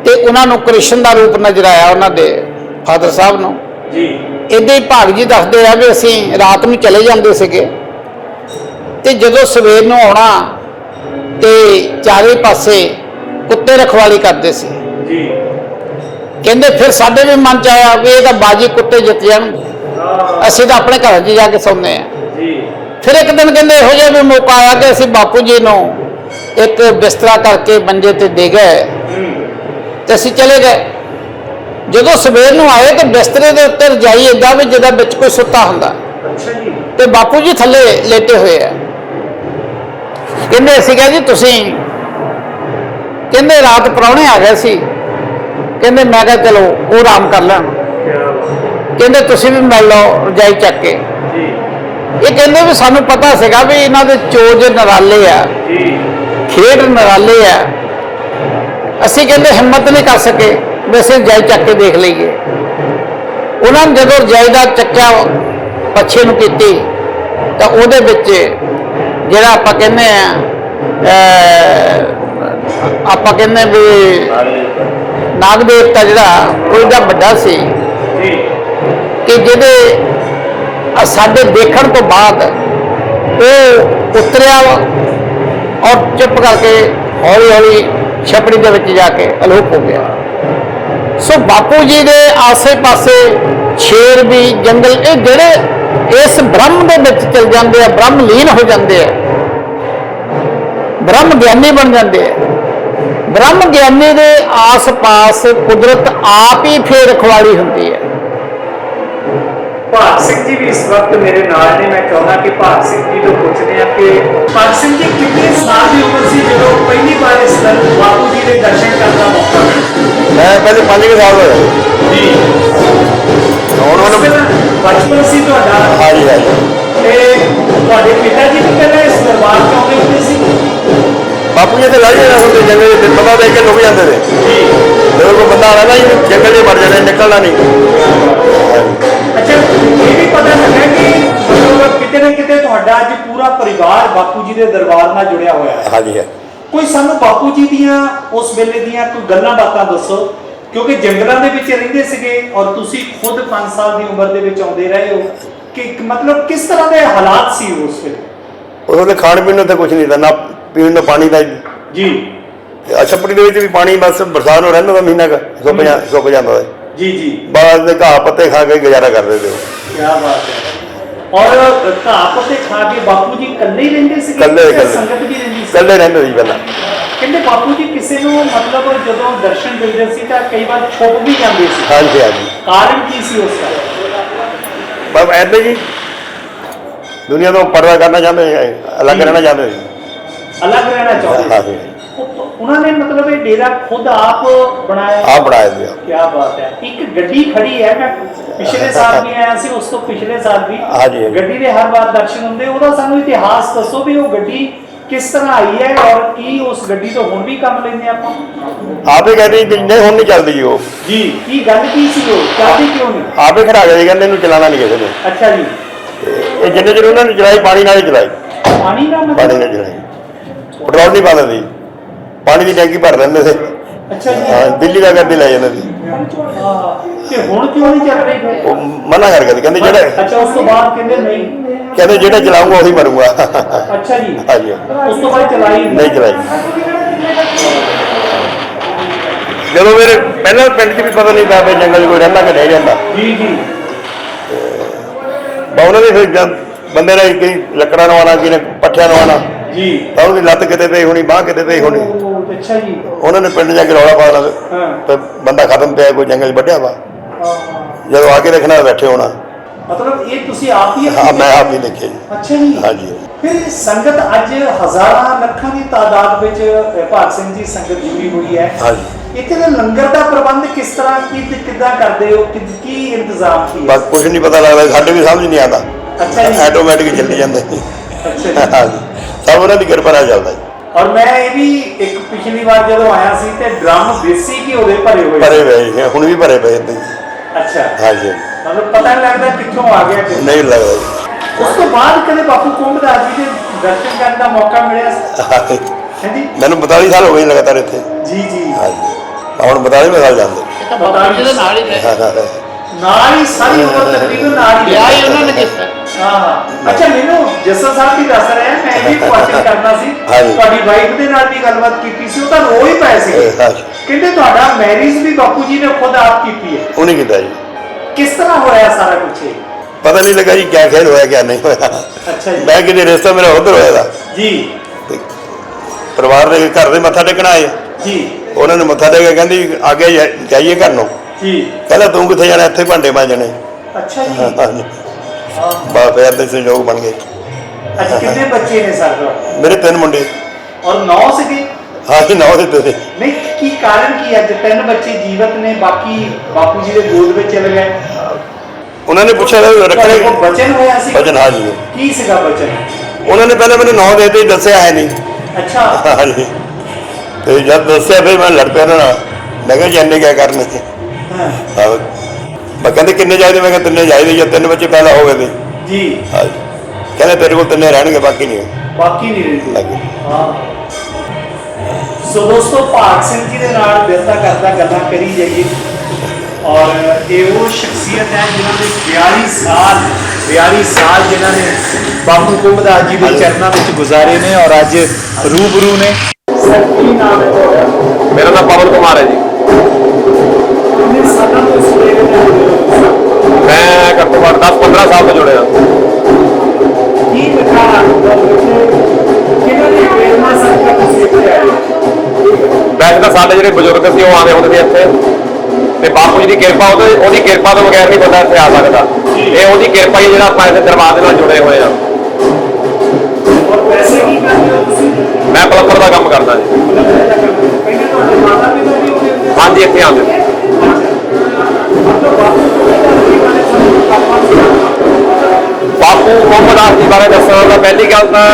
ਤੇ ਉਹਨਾਂ ਨੂੰ ਕ੍ਰਿਸ਼ਨ ਦਾ ਰੂਪ ਨਜ਼ਰ ਆਇਆ ਉਹਨਾਂ ਦੇ ਫਾਦਰ ਸਾਹਿਬ ਨੂੰ। ਜੀ। ਹੀ ਭਾਗ ਜੀ ਦੱਸਦੇ ਆ ਵੀ ਅਸੀਂ ਰਾਤ ਨੂੰ ਚਲੇ ਜਾਂਦੇ ਸੀਗੇ। ਤੇ ਜਦੋਂ ਸਵੇਰ ਨੂੰ ਆਉਣਾ ਤੇ ਚਾਰੇ ਪਾਸੇ ਕੁੱਤੇ ਰਖਵਾਲੀ ਕਰਦੇ ਸੀ। ਜੀ। ਕਹਿੰਦੇ ਫਿਰ ਸਾਡੇ ਵੀ ਮਨ ਚ ਆਇਆ ਵੀ ਇਹ ਤਾਂ ਬਾਜੀ ਕੁੱਤੇ ਜਿੱਤ ਜਾਣਗੇ। ਅਸੀਂ ਤਾਂ ਆਪਣੇ ਘਰਾਂ 'ਚ ਜਾ ਕੇ ਸੌਂਦੇ ਆ। ਜੀ। ਫਿਰ ਇੱਕ ਦਿਨ ਕਹਿੰਦੇ ਇਹੋ ਜਿਹਾ ਵੀ ਮੌਕਾ ਆਇਆ ਕਿ ਅਸੀਂ ਬਾਪੂ ਜੀ ਨੂੰ ਇੱਕ ਬਿਸਤਰਾ ਕਰਕੇ ਮੰਜੇ ਤੇ ਦੇ ਗਏ। ਤੇ ਅਸੀਂ ਚਲੇ ਗਏ। ਜਦੋਂ ਸਵੇਰ ਨੂੰ ਆਏ ਤੇ ਬਿਸਤਰੇ ਦੇ ਉੱਤੇ ਰਜਾਈ ਏਦਾਂ ਵੀ ਜਿਹਦਾ ਵਿੱਚ ਕੋਈ ਸੁੱਤਾ ਹੁੰਦਾ। ਤੇ ਬਾਪੂ ਜੀ ਥੱਲੇ ਲੇਟੇ ਹੋਏ ਆ। ਕਹਿੰਦੇ ਅਸੀਂ ਕਿਹਾ ਜੀ ਤੁਸੀਂ ਕਹਿੰਦੇ ਰਾਤ ਪ੍ਰਾਹੁਣੇ ਆ ਗਏ ਸੀ। ਕਹਿੰਦੇ ਮੈਂ ਕਿਹਾ ਚਲੋ ਉਹ ਆਰਾਮ ਕਰ ਲੈਣ। ਕਹਿੰਦੇ ਤੁਸੀਂ ਵੀ ਮਿਲ ਲਓ ਰਜਾਈ ਚੱਕ ਕੇ। ਜੀ। ਇਹ ਕਹਿੰਦੇ ਵੀ ਸਾਨੂੰ ਪਤਾ ਸੀਗਾ ਵੀ ਇਹਨਾਂ ਦੇ ਚੋਜ ਨਰਾਲੇ ਆ। ਜੀ। ਖੇਡ ਨਰਾਲੇ ਆ। ਅਸੀਂ ਕਹਿੰਦੇ ਹਿੰਮਤ ਨਹੀਂ ਕਰ ਸਕੇ ਵੈਸੇ ਜਾਈ ਚੱਕ ਕੇ ਦੇਖ ਲਈਏ। ਉਹਨਾਂ ਨੇ ਜਦੋਂ ਰਜਾਈ ਦਾ ਚੱਕਿਆ ਪੱਛੇ ਨੂੰ ਕੀਤੀ ਤਾਂ ਉਹਦੇ ਵਿੱਚ ਜਿਹੜਾ ਆਪਾਂ ਕਹਿੰਦੇ ਆ ਆਪਾਂ ਕਹਿੰਦੇ ਵੀ ਨਾਗ ਦੇਵਤਾ ਜਿਹੜਾ ਉਹਦਾ ਵੱਡਾ ਸੀ ਕਿ ਜਿਹਦੇ ਸਾਡੇ ਦੇਖਣ ਤੋਂ ਬਾਅਦ ਉਹ ਉਤਰਿਆ ਔਰ ਚੁੱਪ ਕਰਕੇ ਹੌਲੀ ਹੌਲੀ ਛਪੜੀ ਦੇ ਵਿੱਚ ਜਾ ਕੇ ਅਲੋਪ ਹੋ ਗਿਆ। ਸੋ ਬਾਪੂ ਜੀ ਦੇ ਆਸੇ-ਪਾਸੇ ਸ਼ੇਰ ਵੀ ਜੰਗਲ, ਇਹ ਜਿਹੜੇ ਇਸ ਬ੍ਰਹਮ ਦੇ ਵਿੱਚ ਚਲ ਜਾਂਦੇ ਆ ਬ੍ਰਹਮ ਲੀਨ ਹੋ ਜਾਂਦੇ ਆ। ਬ੍ਰਹਮ ਗਿਆਨੀ ਬਣ ਜਾਂਦੇ ਆ। ਬ੍ਰਹਮ ਗਿਆਨੀ ਦੇ ਆਸ-ਪਾਸ ਕੁਦਰਤ ਆਪ ਹੀ ਫੇਰ ਰਖਵਾਲੀ ਹੁੰਦੀ ਹੈ। ਭਾਗ ਸਿੰਘ ਜੀ ਵੀ ਇਸ ਵਕਤ ਮੇਰੇ ਨਾਲ ਨੇ। ਮੈਂ ਚਾਹੁੰਦਾ ਕਿ ਭਾਗ ਸਿੰਘ ਜੀ ਤੋਂ ਪੁੱਛਦੇ ਆ ਕਿ ਭਾਗ ਸਿੰਘ ਜੀ ਕਿੰਨੇ ਸਾਲ ਦੀ ਉਮਰ ਸੀ ਜਦੋਂ ਪਹਿਲੀ ਵਾਰ ਇਸ ਦਰ ਬਾਪੂ ਜੀ ਦੇ ਦਰਸ਼ਨ ਕਰਨ ਦਾ ਮੌਕਾ ਮਿਲਿਆ? ਮੈਂ ਪਹਿਲੇ 5 ਸਾਲ ਹੋਏ ਜੀ। ਹੁਣ ਵੇਲੇ ਬਚਪਨ ਸੀ ਤੁਹਾਡਾ? ਹਾਂਜੀ ਹਾਂਜੀ। ਤੇ ਤੁਹਾਡੇ ਪਿਤਾ ਜੀ ਵੀ ਪਹਿਲਾਂ ਇਸ ਦਰਬਾਰ ਚ ਆਉਂਦੇ ਹੁੰਦੇ ਸੀ? ਬਾਪੂ ਜੀ ਤੇ ਲਾਈ ਜਾਣਾ ਹੁੰਦੇ ਜੰਗਲ ਦੇ ਪਤਾ ਦੇ ਕੇ ਲੁਕ ਜਾਂਦੇ ਨੇ। ਜੀ। ਜਦੋਂ ਕੋਈ ਬੰਦਾ ਆਣਾ ਨਾ ਜੀ ਜੰਗਲ 'ਚ ਵੜ ਜਾਣਾ ਨਿਕਲਣਾ ਨਹੀਂ। ਅੱਜ ਪੂਰਾ ਪਰਿਵਾਰ ਬਾਪੂ ਜੀ ਦੇ ਦਰਬਾਰ ਨਾਲ ਜੁੜਿਆ ਹੋਇਆ ਹੈ। ਹਾਂਜੀ ਹੈ। ਕੋਈ ਸਾਨੂੰ ਬਾਪੂ ਜੀ ਦੀਆਂ ਉਸ ਵੇਲੇ ਦੀਆਂ ਕੋਈ ਗੱਲਾਂ ਬਾਤਾਂ ਦੱਸੋ? ਕਿਉਂਕਿ ਜੰਗਲਾਂ ਦੇ ਵਿੱਚ ਰਹਿੰਦੇ ਸੀਗੇ ਔਰ ਤੁਸੀਂ ਖੁਦ 5 ਸਾਲ ਦੀ ਉਮਰ ਦੇ ਵਿੱਚ ਆਉਂਦੇ ਰਹੇ ਹੋ। ਕਿ ਮਤਲਬ ਕਿਸ ਤਰ੍ਹਾਂ ਦੇ ਹਾਲਾਤ ਸੀ ਉਸ ਵੇਲੇ? ਉਦੋਂ ਦੇ ਖਾਣ ਪੀਣ ਨੂੰ ਤੇ ਕੁਝ ਨਹੀਂ ਨਾ ਪੀਣ ਨੂੰ ਪਾਣੀ ਦਾ ਜੀ। ਛੱਪੜੀ ਦੇ ਵਿੱਚ ਵੀ ਪਾਣੀ ਬਸ ਬਰਸਾਤ ਨੂੰ ਰਹਿੰਦਾ ਦਾ ਮਹੀਨਾ ਕੁ, ਸੁੱਕ ਜਾਂਦਾ ਹੈ। ਜੀ ਜੀ। ਬਾਅਦ ਦੇ ਘਾਹ ਪੱਤੇ ਖਾ ਕੇ ਗੁਜ਼ਾਰਾ ਕਰਦੇ ਤੇ ਕੀ ਬਾਤ ਹੈ। ਔਰ ਘਾਹ ਪੱਤੇ ਖਾ ਕੇ ਬਾਪੂ ਜੀ ਇਕੱਲੇ ਹੀ ਰਹਿੰਦੇ ਸੀਗੇ ਇਕੱਲੇ-। ਸੰਗਤ ਵੀ ਰਹਿੰਦੀ ਸੀ? ਇਕੱਲੇ ਰਹਿੰਦੇ ਸੀ ਪਹਿਲਾਂ। ਕਹਿੰਦੇ ਬਾਪੂ ਜੀ ਕਿਸੇ ਨੂੰ ਮਤਲਬ ਜਦੋਂ ਦਰਸ਼ਨ ਦਿੰਦੇ ਸੀ ਤਾਂ ਕਈ ਵਾਰ ਛੁਪ ਵੀ ਜਾਂਦੇ ਸੀ। ਹਾਂਜੀ ਹਾਂਜੀ। ਕਾਰਨ ਕੀ ਸੀ ਉਸ ਦਾ? ਬਸ ਐਦਾਂ ਜੀ। ਦੁਨੀਆ ਤੋਂ ਪਰਦਾ ਕਰਨਾ ਚਾਹੁੰਦੇ ਸੀ, ਅਲੱਗ ਰਹਿਣਾ ਚਾਹੁੰਦੇ ਸੀ। ਅਲੱਗ ਰਹਿਣਾ ਚਾਹੁੰਦੇ ਸੀ। ਉਹਨਾਂ ਨੇ ਮਤਲਬ ਇਹ ਡੇਰਾ ਖੁਦ ਆਪ ਬਣਾਇਆ। ਆਪ ਬਣਾਇਆ ਸੀ ਕੀ ਬਾਤ ਹੈ। ਇੱਕ ਗੱਡੀ ਖੜੀ ਹੈ ਮੈਂ ਪਿਛਲੇ ਸਾਲ ਵੀ ਆਇਆ ਸੀ ਉਸ ਤੋਂ ਪਿਛਲੇ ਸਾਲ ਵੀ। ਹਾਂਜੀ, ਹਾਂਜੀ। ਗੱਡੀ ਦੇ ਹਰ ਵਾਰ ਦਰਸ਼ਨ ਹੁੰਦੇ ਉਹਦਾ ਸਾਨੂੰ ਇਤਿਹਾਸ ਦੱਸੋ ਵੀ ਉਹ ਗੱਡੀ ਕਿਸ ਤਰ੍ਹਾਂ ਆਈ ਹੈ ਔਰ ਕੀ ਉਸ ਗੱਡੀ ਤੋਂ ਹੁਣ ਵੀ ਕੰਮ ਲੈਂਦੇ ਆਪਾਂ। ਆਪੇ ਕਹਿੰਦੇ ਜੀ ਨਹੀਂ ਹੁਣ ਨਹੀਂ ਚੱਲਦੀ ਜੀ ਉਹ। ਜੀ ਕੀ ਗੱਲ ਕੀ ਸੀ ਉਹ? ਚੱਲਦੀ ਕਿਉਂ ਨਹੀਂ? ਆਪੇ ਖੜਾ ਗਏ ਕਹਿੰਦੇ ਇਹਨੂੰ ਚਲਾਉਣਾ ਨਹੀਂ ਕਿਸੇ ਨੇ। ਅੱਛਾ ਜੀ। ਇਹ ਜਿੰਨੇ ਚਿਰ ਉਹਨਾਂ ਨੇ ਚਲਾਈ ਪਾਣੀ ਨਾਲ ਹੀ ਚਲਾਈ। ਪਾਣੀ ਦਾ ਪਾਣੀ ਮਤਲਬ? ਨਾਲ ਚਲਾਈ। ਪੈਟਰੋਲ ਨਹੀਂ ਪਾਉਂਦੇ ਸੀ। ਪਾਣੀ ਦੀ ਟੈਂਕੀ ਭਰ ਦਿੰਦੇ ਸੀ। ਅੱਛਾ ਜੀ। ਹਾਂ ਦਿੱਲੀ ਦਾ ਗੱਡੀ ਲੈ ਜਾਂਦੇ ਸੀ। ਹਾਂ। ਤੇ ਹੁਣ ਕਿਉਂ ਨਹੀਂ ਚੱਲ ਰਹੀ ਫਿਰ? ਉਹ ਮਨਾ ਕਰ ਗਏ ਕਹਿੰਦੇ ਜਿਹੜੇ ਅੱਛਾ ਉਸ ਤੋਂ ਬਾਅਦ ਕਹਿੰਦੇ ਨਹੀਂ। ਕਹਿੰਦੇ ਜਿਹੜਾ ਚਲਾਉਂਗਾ ਉਹੀ ਮਰੂਗਾ। ਅੱਛਾ ਜੀ। ਹਾਂਜੀ। ਉਸ ਤੋਂ ਬਾਅਦ ਚਲਾਈ ਨਹੀਂ। ਚਲਾਈ। ਜਦੋਂ ਮੇਰੇ ਪਹਿਲਾਂ ਪਿੰਡ 'ਚ ਵੀ ਪਤਾ ਨਹੀਂ ਵੀ ਜੰਗਲ 'ਚ ਕੋਈ ਰਹਿੰਦਾ ਕਿ ਨਹੀਂ ਰਹਿੰਦਾ। ਜੀ ਜੀ। ਬਾ ਉਹਨਾਂ ਦੇ ਫਿਰ ਜਦ ਬੰਦੇ ਨੇ ਕਈ ਲੱਕੜਾਂ ਨੇ ਪੱਠਿਆਂ ਨਵਾਣਾ ਜੀ। ਤਾਂ ਉਹਦੀ ਲੱਤ ਕਿਤੇ ਪਈ ਹੋਣੀ ਬਾਹ ਕਿਤੇ ਪਈ ਹੋਣੀ। ਅੱਛਾ ਜੀ? ਉਹਨਾਂ ਨੇ ਪਿੰਡ ਜਾ ਕੇ ਰੌਲਾ ਪਾ ਲਾ ਹਾਂ। ਤੇ ਬੰਦਾ ਖਤਮ ਪਿਆ ਕੋਈ ਜੰਗਲ 'ਚ ਵੱਢਿਆ ਵਾ। ਹਾਂ। ਜਦੋਂ ਆ ਕੇ ਦੇਖਣਾ ਬੈਠੇ ਹੋਣਾ। ਮਤਲਬ ਇਹ ਤੁਸੀਂ ਆਪ ਹੀ ਹਾਂ ਮੈਂ ਆਪ ਹੀ ਦੇਖਿਆ ਜੀ। ਅੱਛਾ ਜੀ। ਹਾਂਜੀ। ਫਿਰ ਸੰਗਤ ਅੱਜ ਹਜ਼ਾਰਾਂ ਲੱਖਾਂ ਦੀ ਤਾਦਾਦ ਵਿੱਚ ਅ, ਭਾਗ ਸਿੰਘ ਜੀ ਸੰਗਤ ਜੁੜੀ ਹੋਈ ਹੈ। ਹਾਂਜੀ। ਇੱਥੇ ਦੇ ਲੰਗਰ ਦਾ ਪ੍ਰਬੰਧ ਕਿਸ ਤਰ੍ਹਾਂ ਕੀ ਕਿੱਦਾਂ ਕਰਦੇ ਹੋ? ਕਿ- ਇੰਤਜ਼ਾਮ ਕੀ ਹੈ? ਬਸ ਕੁਝ ਨਹੀਂ ਪਤਾ ਲੱਗਦਾ ਸਾਡੇ ਵੀ ਸਮਝ ਨਹੀਂ ਆਉਂਦਾ। ਅੱਛਾ ਜੀ। ਆਟੋਮੈਟਿਕ ਚੱਲੀ ਜਾਂਦੇ। ਅੱਛਾ ਜੀ। ਹਾਂਜੀ। ਸਭ ਉਹਨਾਂ ਦੀ ਕਿਰਪਾ ਨਾਲ ਚੱਲਦਾ ਜੀ। ਔਰ ਮੈਂ ਇਹ ਵੀ ਇੱਕ ਪਿਛਲੀ ਵਾਰ ਜਦੋਂ ਆਇਆ ਸੀ ਤੇ ਡਰਮ ਦੇਸੀ ਘਿਓ ਦੇ ਭਰੇ ਹੋਏ ਭਰੇ। ਪਏ ਸੀ, ਹੁਣ ਵੀ ਭਰੇ ਪਏ ਹੀ ਅੱਛਾ। ਹਾਂਜੀ। ਮਤਲਬ ਪਤਾ ਨਹੀਂ ਲੱਗਦਾ ਕਿੱਥੋਂ ਆ ਗਿਆ ਕਿ ਨਹੀਂ ਲੱਗਦਾ ਜੀ। ਉਸ ਤੋਂ ਬਾਅਦ ਕਦੇ ਬਾਪੂ ਕੁੰਭਦਾਸ ਜੀ ਦੇ ਦਰਸ਼ਨ ਕਰਨ ਦਾ ਮੌਕਾ ਮਿਲਿਆ ਹਾਂਜੀ। ਹਾਂਜੀ ਮੈਨੂੰ 42 ਸਾਲ ਹੋ ਗਏ ਜੀ ਲਗਾਤਾਰ ਇੱਥੇ। ਜੀ ਜੀ। ਹਾਂਜੀ। ਹੁਣ 42 ਸਾਲ ਜਾਂਦੇ। ਇਹ ਤਾਂ ਬਾਬਾ ਜੀ ਦੇ ਨਾਲ ਹੀ ਨੇ। ਨਾਲ ਹੀ ਸਾਰੀ ਉਮਰ ਤਕਰੀਬਨ ਨਾਲ ਹੀ ਵਿਆਹ ਹੀ ਉਹਨਾਂ ਨੇ। ਕੀਤਾ। ਹਾਂ। ਅੱਛਾ ਮੈਨੂੰ ਜਸਨ ਸਾਹਿਬ ਵੀ ਦੱਸ ਰਹੇ ਆ ਮੈਂ ਵੀ ਕੁਐਸਚਨ ਕਰਨਾ ਸੀ। ਹਾਂਜੀ। ਤੁਹਾਡੀ ਵਾਈਫ ਦੇ ਨਾਲ ਵੀ ਗੱਲਬਾਤ ਕੀਤੀ ਸੀ ਉਹ ਤਾਂ ਰੋ ਹੀ ਪਏ ਸੀ। ਹਾਂਜੀ। ਕਹਿੰਦੇ ਤੁਹਾਡਾ ਮੈਰਿਜ ਵੀ ਬਾਪੂ ਜੀ ਨੇ ਖੁਦ ਆਪ ਕੀਤੀ ਹੈ। ਉਹਨੇ ਕੀਤਾ ਜੀ। ਕਿਸ ਤਰ੍ਹਾਂ ਹੋਇਆ ਸਾਰਾ ਕੁਝ ਇਹ? ਪਤਾ ਨਹੀਂ ਲੱਗਾ ਜੀ ਕਿਆ ਖੇਲ ਹੋਇਆ ਕਿਆ ਨਹੀਂ ਹੋਇਆ। ਅੱਛਾ ਜੀ। ਮੈਂ ਕਿਤੇ ਰਿਸ਼ਤਾ ਮੇਰਾ ਉਧਰ ਹੋਇਆ ਦਾ। ਜੀ। ਪਰਿਵਾਰ ਦੇ ਘਰ ਦੇ ਮੱਥਾ ਟੇਕਣ ਆਏ ਜੀ। ਉਹਨਾਂ ਨੇ ਮੱਥਾ ਟੇਕਿਆ ਕਹਿੰਦੀ ਅੱਗੇ ਜਾ- ਜਾਈਏ ਘਰ ਨੂੰ। ਜੀ। ਕਹਿੰਦਾ ਤੂੰ ਕਿੱਥੇ ਜਾਣਾ? ਇੱਥੇ ਭਾਂਡੇ ਮਾਂਜਣੇ। ਅੱਛਾ ਜੀ। ਹਾਂਜੀ। ਹਾਂ। ਬਾ ਫਿਰ ਦੇ ਸੰਯੋਗ ਬਣ ਗਏ। ਅੱਜ ਕਿੰਨੇ ਬੱਚੇ ਨੇ ਸਰ ਤੁਹਾਡੇ? ਮੇਰੇ ਤਿੰਨ ਮੁੰਡੇ। ਔਰ ਨੌ ਸੀਗੇ? ਹਾਂ ਜੀ ਨੌ ਦਿੱਤੇ ਸੀ ਨਹੀਂ ਕੀ ਕਾਰਨ ਕੀ ਹੈ? ਅੱਜ ਤਿੰਨ ਬੱਚੇ ਜੀਵਤ ਨੇ ਬਾਕੀ ਬਾਪੂ ਜੀ ਦੇ ਗੋਦ ਵਿੱਚ ਚਲੇ ਗਏ। ਉਹਨਾਂ ਨੇ ਪੁੱਛਿਆ ਰੱਖਣੇ ਬਚਨ ਹੋਇਆ ਸੀ? ਵਜਨ ਹਾਂ ਜੀ ਕੀ ਸੀਗਾ ਬਚਨ ਉਹਨਾਂ ਨੇ ਪਹਿਲਾਂ ਮੈਨੂੰ ਨੌ ਦੇਤੇ ਦੱਸਿਆ ਹੈ ਨਹੀਂ। ਅੱਛਾ। ਹਾਂਜੀ। ਤੇ ਜਦ ਦੱਸਿਆ ਫਿਰ ਮੈਂ ਲੜ ਪਿਆ ਨਾਲ ਮੈਂ ਕਿਹਾ ਜੀ ਇੰਨੇ ਕਿਆ ਕਰਨੇ? ਹਾਂ। ਹਾਂ। ਮੈਂ ਕਹਿੰਦੇ ਕਿੰਨੇ ਚਾਹੀਦੇ? ਮੈਂ ਕਿਹਾ ਤਿੰਨੇ ਚਾਹੀਦੇ ਜਾਂ ਤਿੰਨ ਬੱਚੇ ਪਹਿਲਾਂ ਹੋ ਗਏ ਤੇ। ਜੀ। ਹਾਂਜੀ। ਕਹਿੰਦੇ ਤੇਰੇ ਕੋਲ ਤਿੰਨੇ ਰਹਿਣਗੇ ਬਾਕੀ ਨਹੀਂ ਬਾਕੀ ਨਹੀਂ ਰਹਿੰਦੇ ਲੱਗੇ ਹਾਂ। ਸੋ ਦੋਸਤੋ ਭਾਗ ਸਿੰਘ ਜੀ ਦੇ ਨਾਲ ਬਿਰਤਾ ਕਰਦਾ ਗੱਲਾਂ ਕਰੀ ਜਾਈਏ। ਔਰ ਇਹ ਉਹ ਸ਼ਖਸੀਅਤ ਹੈ ਜਿਨ੍ਹਾਂ ਨੇ 42 ਸਾਲ 42 ਸਾਲ ਜਿਨ੍ਹਾਂ ਨੇ ਬਾਪੂ ਕੁੰਭਦਾਸ ਜੀ ਦੇ ਚਰਨਾਂ ਵਿੱਚ ਗੁਜ਼ਾਰੇ ਨੇ ਔਰ ਅੱਜ ਰੂਬਰੂ ਨੇ। ਸਰ ਕੀ ਨਾਮ ਹੈ ਤੁਹਾਡਾ ਮੇਰਾ ਨਾਮ ਪਵਨ ਕੁਮਾਰ ਹੈ ਜੀ। ਮੈਂ ਘੱਟੋ ਘੱਟ 10 15 ਸਾਲ ਤੋਂ ਜੁੜਿਆ। ਕੀ ਦਿਖਾ ਕਿਹਨਾਂ ਦੀ ਪ੍ਰੇਰਨਾ ਸੰਕਟ ਤੁਸੀਂ ਇੱਥੇ ਆਏ ਵੈਸੇ ਤਾਂ ਸਾਡੇ ਜਿਹੜੇ ਬਜ਼ੁਰਗ ਸੀ, ਉਹ ਆਉਂਦੇ ਹੁੰਦੇ ਸੀ ਇੱਥੇ। ਤੇ ਬਾਪੂ ਜੀ ਦੀ ਕਿਰਪਾ ਉਹਦੇ ਉਹਦੀ ਕਿਰਪਾ ਤੋਂ ਬਗੈਰ ਨਹੀਂ ਬੰਦਾ ਇੱਥੇ ਆ ਸਕਦਾ। ਇਹ ਉਹਦੀ ਕਿਰਪਾ ਹੀ ਜਿਹੜਾ ਆਪਾਂ ਇੱਥੇ ਦਰਬਾਰ ਦੇ ਨਾਲ ਜੁੜੇ ਹੋਏ ਆ। ਮੈਂ ਪਲੰਬਰ ਦਾ ਕੰਮ ਕਰਦਾ ਜੀ। ਹਾਂਜੀ, ਇੱਥੇ ਆਉਂਦੇ। ਮੁਹੰਮਦ ਜੀ ਬਾਰੇ ਦੱਸਣਾ ਤਾਂ ਪਹਿਲੀ ਗੱਲ ਤਾਂ